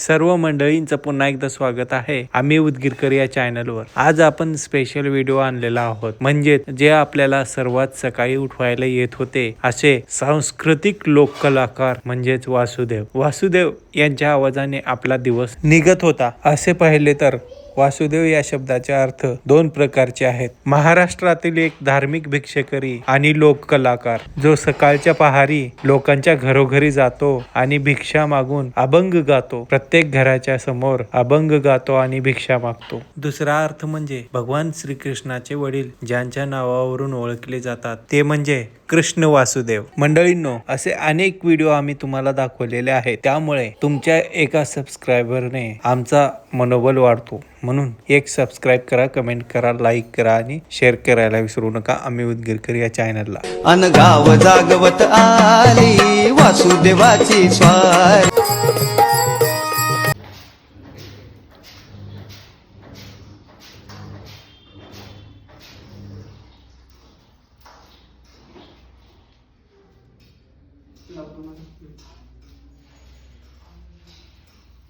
सर्व मंडळींचं पुन्हा एकदा स्वागत आहे आम्ही उदगीरकर या चॅनलवर आज आपण स्पेशल व्हिडिओ आणलेला आहोत. म्हणजे जे आपल्याला सर्वात सकाळी उठवायला येत होते असे सांस्कृतिक लोककलाकार म्हणजेच वासुदेव. वासुदेव यांच्या आवाजाने आपला दिवस निघत होता. असे पाहिले तर वासुदेव या शब्दाचे अर्थ दोन प्रकारचे आहेत. महाराष्ट्रातील एक धार्मिक भिक्षकरी आणि लोक कलाकार जो सकाळच्या पहारी लोकांच्या घरोघरी जातो आणि भिक्षा मागून अभंग गातो. प्रत्येक घराच्या समोर अभंग गातो आणि भिक्षा मागतो. दुसरा अर्थ म्हणजे भगवान श्रीकृष्णाचे वडील ज्यांच्या नावावरून ओळखले जातात ते म्हणजे कृष्ण वासुदेव. मंडळींनो असे अनेक व्हिडिओ आम्ही तुम्हाला दाखवलेले आहेत. त्यामुळे तुमच्या एका सबस्क्रायबरने आमचा मनोबल वाढतो. म्हणून एक सबस्क्राईब करा कमेंट करा लाईक करा आणि शेअर करायला विसरू नका. आम्ही उदगीरकर या चॅनलला अन गाव जागवत आली वासुदेवाची स्वार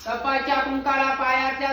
कपाच्या कुंकाला पायाच्या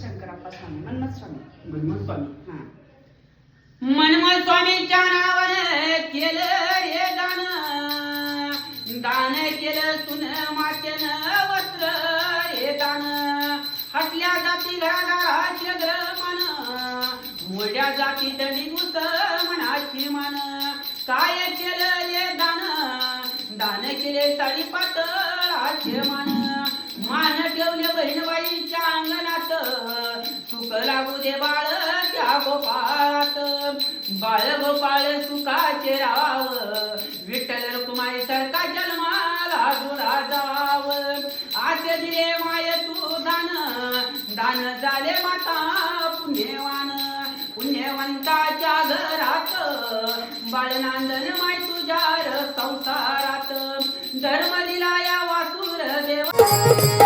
शंकरप्पा स्वामीच्या नावाने केलं दान दान केलं सुन आपल्या जाती घरादाराचे ग्रमान मोठ्या जाती दडी मुस मनाची मान. काय केले दान? दान केले साडी पातळाचे मान. मान ठेवले बहिणबाईच्या अंगणात. सुख लागू दे बाळ त्या गोपाळात. बाळ गोपाळ सुखाचे राव विठ्ठल रुक्माई सरका जन्माला जुळा जाव. आसे दिले माय दान झाले माता पुण्यवान पुण्यवंताच्या घरात. बाळनांदन माय तुझ्या संसारात. धर्म दिला या वासुर देवा.